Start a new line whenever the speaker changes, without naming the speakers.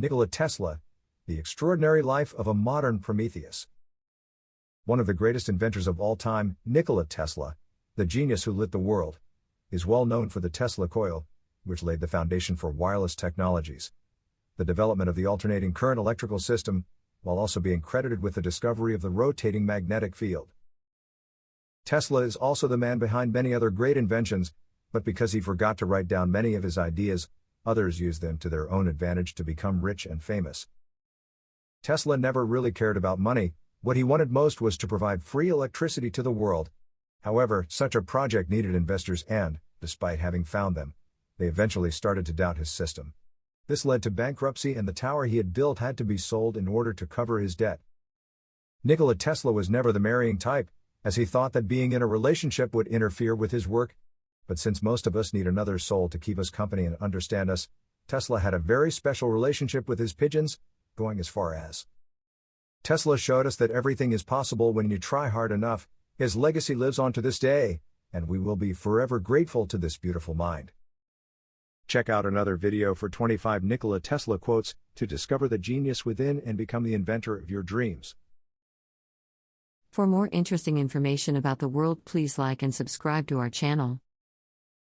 Nikola Tesla, The Extraordinary Life of a Modern Prometheus. One of the greatest inventors of all time, Nikola Tesla, the genius who lit the world, is well known for the Tesla coil, which laid the foundation for wireless technologies. The development of the alternating current electrical system, while also being credited with the discovery of the rotating magnetic field. Tesla is also the man behind many other great inventions, but because he forgot to write down many of his ideas, others used them to their own advantage to become rich and famous. Tesla never really cared about money, what he wanted most was to provide free electricity to the world. However, such a project needed investors and, despite having found them, they eventually started to doubt his system. This led to bankruptcy and the tower he had built had to be sold in order to cover his debt. Nikola Tesla was never the marrying type, as he thought that being in a relationship would interfere with his work. But since most of us need another soul to keep us company and understand us, Tesla had a very special relationship with his pigeons, going as far as Tesla showed us that everything is possible when you try hard enough, his legacy lives on to this day, and we will be forever grateful to this beautiful mind. Check out another video for 25 Nikola Tesla quotes to discover the genius within and become the inventor of your dreams.
For more interesting information about the world, please like and subscribe to our channel.